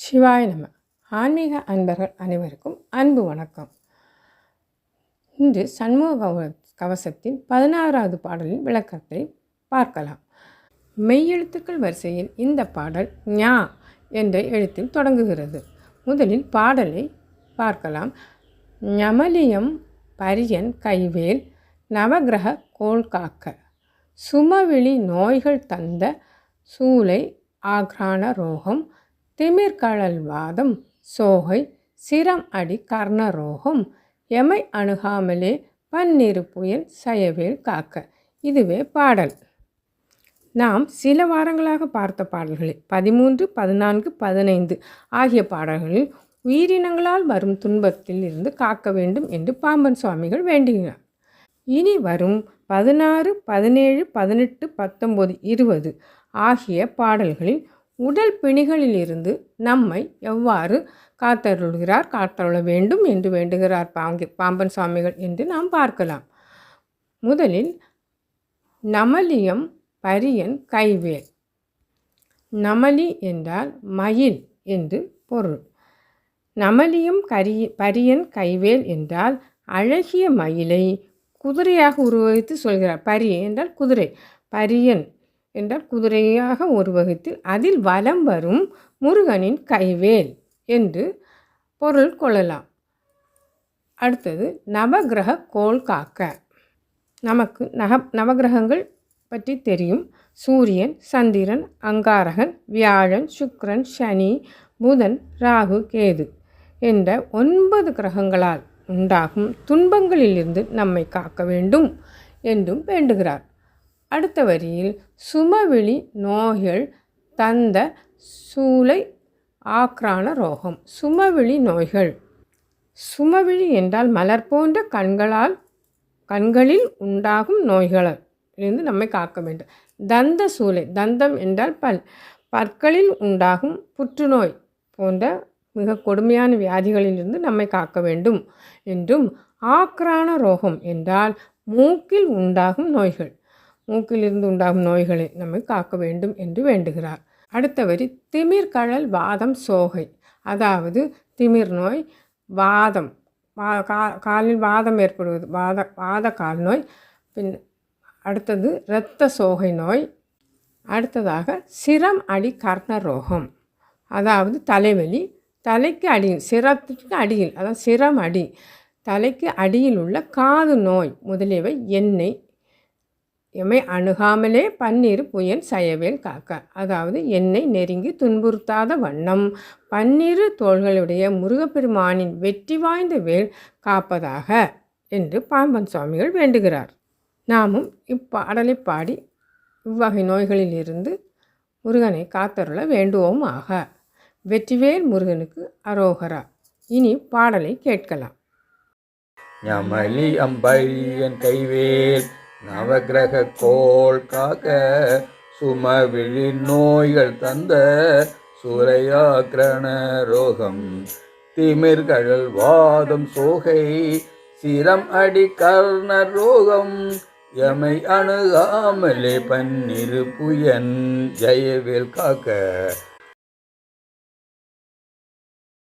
சிவாய நம. ஆன்மீக அன்பர்கள் அனைவருக்கும் அன்பு வணக்கம். இன்று சண்முக கவ கவசத்தின் பதினாறாவது பாடலின் விளக்கத்தை பார்க்கலாம். மெய்யெழுத்துக்கள் வரிசையில் இந்த பாடல் ஞா என்ற எழுத்தில் தொடங்குகிறது. முதலில் பாடலை பார்க்கலாம். ஞமலியம் பரியன் கைவேல் நவகிரக கோள் காக்க. சுமவிழி நோய்கள் தந்த சூளை ஆக்ரான ரோகம் திமிர்கழல் வாதம் சோகை சிரம் அடி கர்ணரோகம் எமை அணுகாமலே பன்னிரு புயல் சயவேல் காக்க. இதுவே பாடல். நாம் சில வாரங்களாக பார்த்த பாடல்களில் பதிமூன்று பதினான்கு பதினைந்து ஆகிய பாடல்களில் உயிரினங்களால் வரும் துன்பத்தில் இருந்து காக்க வேண்டும் என்று பாம்பன் சுவாமிகள் வேண்டுகிறார். இனி வரும் பதினாறு பதினேழு பதினெட்டு பத்தொம்போது இருபது ஆகிய பாடல்களில் உடல் பிணிகளிலிருந்து நம்மை எவ்வாறு காத்தருள்கிறார் காத்தருள வேண்டும் என்று வேண்டுகிறார் பாங்கி பாம்பன் சுவாமிகள் என்று நாம் பார்க்கலாம். முதலில் நமலியம் பரியன் கைவேல். நமலி என்றால் மயில் என்று பொருள். நமலியம் கரிய பரியன் கைவேல் என்றால் அழகிய மயிலை குதிரையாக உருவகித்து சொல்கிறார். பரி என்றால் குதிரை. பரியன் என்றால் குதிரையாக உருவகித்து அதில் வலம் வரும் முருகனின் கைவேல் என்று பொருள் கொள்ளலாம். அடுத்தது நவகிரக கோள் காக்க நமக்கு நக நவகிரகங்கள் பற்றி தெரியும். சூரியன் சந்திரன் அங்காரகன் வியாழன் சுக்ரன் சனி புதன் ராகு கேது என்ற ஒன்பது கிரகங்களால் உண்டாகும் துன்பங்களிலிருந்து நம்மை காக்க வேண்டும் என்றும் வேண்டுகிறார். அடுத்த வரியில் சுமவிழி நோய்கள் தந்த சூளை ஆக்ரான ரோகம். சுமவிழி நோய்கள். சுமவிழி என்றால் மலர் போன்ற கண்களால் கண்களில் உண்டாகும் நோய்களிலிருந்து நம்மை காக்க வேண்டும். தந்த சூளை தந்தம் என்றால் பல் பற்களில் உண்டாகும் புற்றுநோய் போன்ற மிக கொடுமையான வியாதிகளிலிருந்து நம்மை காக்க வேண்டும். என்றும் ஆக்ரான ரோகம் என்றால் மூக்கில் உண்டாகும் நோய்கள். மூக்கிலிருந்து உண்டாகும் நோய்களை நம்மை காக்க வேண்டும் என்று வேண்டுகிறார். அடுத்த வரி திமிர் கழல் வாதம் சோகை. அதாவது திமிர் நோய் வாதம் வா கா காலில் வாதம் ஏற்படுவது வாத வாத கால் நோய் பின் அடுத்தது இரத்த சோகை நோய் அடுத்ததாக சிரம் அடி கர்ண ரோகம். அதாவது தலைவலி தலைக்கு அடியில் சிரத்துக்கு அடியில் அதாவது சிரம் அடி தலைக்கு அடியில் உள்ள காது நோய் முதலியவை எண்ணெய் எம்மை அணுகாமலே பன்னீர் புயல் சயவேல் காக்க. அதாவது என்னை நெருங்கி துன்புறுத்தாத வண்ணம். பன்னீர் தோள்களுடைய முருகப்பெருமானின் வெற்றி வாய்ந்த வேல் காப்பதாக என்று பாம்பன் சுவாமிகள் வேண்டுகிறார். நாமும் இப்பாடலை பாடி இவ்வகை நோய்களிலிருந்து முருகனை காத்தருள வேண்டுவோம் ஆக வெற்றிவேல் முருகனுக்கு அரோகரா. இனி பாடலை கேட்கலாம். ஞமலி அம்பழியன் கைவேல் நவகிரக கோள் காக்க சுமவிழி நோய்கள் தந்த சூரையாக்கிரண ரோகம். திமிர்கழல் வாதம் சோகை சிரம் அடி கர்ண ரோகம். எமை அணுகாமலே பன்னிரு புயன் ஜெயவேல் காக்க